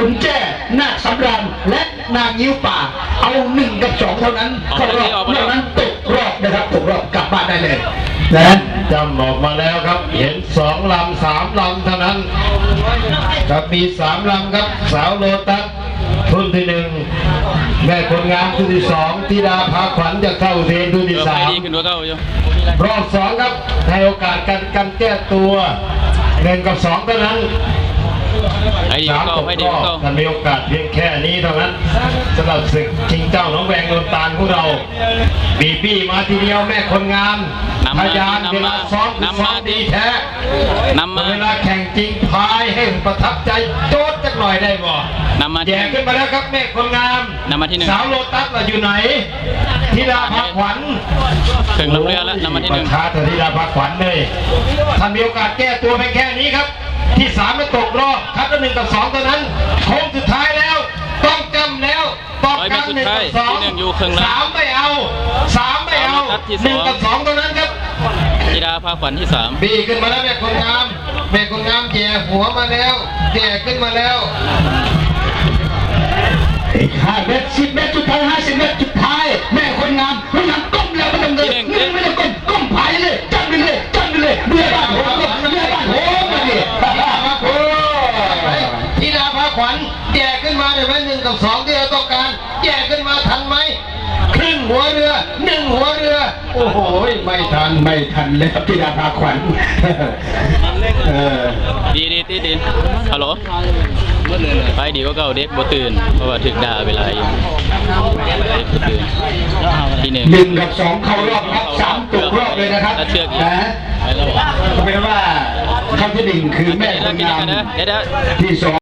ขุนแจ้นาคสำราญและนางยิ้วป่า เอาหนึ่งกับสองเท่านั้นเข้ารอบนอกนั้นตกรอบนะครับตกรอบกลับบ้านได้เลยนะจำออกมาแล้วครับ เห็นสองลำสามลำเท่านั้นครับมีสามลำครับ สาวโลตัสทุนที่หนึ่งแม่คนงามทุนที่สองธิดาพาขวัญจากเท่าเทนทุนเอที่อไปสามดีขึ้นกว่าเก่าอยู่รอบสองครับให้โอกาสกันกันแก้ตัวหนึ่งกับสองเท่านั้น ไอ้ดีกสาว่ามเก่าตกให้ดีรกอว่าบเก่ามันมีโอกาสเพียงแค่นี้เท่านั้นสำหรับศึกชิงเจ้าหน้องแวงโดนตาลของเราบีบี้มาทีเดียวแม่คนงามพยานเวลาซ้อมคือซ้อมดีแท้นำมาเวลาแข่งจริงพายให้ประทับใจโจ๊ดจักหน่อยได้บ่นำมาแย่ขึ้นมาแล้วครับแม่คนงามนำมาที่หนึ่งสาวโลตัสล่ะอยู่ไหนธิดาพักขวัญถึงลำเรือแล้วนำมาที่หนึ่งประชาธธิดาพักขวัญเลยท่านมีโอกาสแก้ตัวไปแค่นี้ครับ ที่สามไม่ตกรอบคัดละหนึ่งกับสองเท่านั้นโค้งสุดท้ายแล้ว ต้องจำแล้วต้องการหนึ่งกับสองสามไม่เอาสามไม่เอาหนึ่งกับสองเท่านั้นครับธิดาพาขวัญที่สามบีขึ้นมาแล้วแม่คนงามแม่คนงามแย่หัวมาแล้วแย่ขึ้นมาแล้วอีกห้าเมตรสิบเมตรสุดท้ายห้าสิบเมตรสุด ดาพาขวัญแย่ขึ้นมาได้ไหมหนึ่งกับสองที่เราต้องการแย่ขึ้นมาทันไหมครึ่งหัวเรือหนึ่งหัวเรือ โอ้โหไม่ทันไม่ทันแล้วที่ดาพาขวัญเออดีดีดีดีฮัลโหลไปดีกว่าเก่าเด็กบ่ตื่นเพราะว่าถึกด่าเวลาอยู่เด็กบ่ตื่นที่หนึ่งหนึ่งกับสองเข้ารอบครับสามตกรอบเลยนะครับถ้าเชือกอีกนะไปแล้วก็เป็นว่าเข้าที่หนึ่งคือแม่คนงามเดี๋ยวเดี๋ยวที่สอง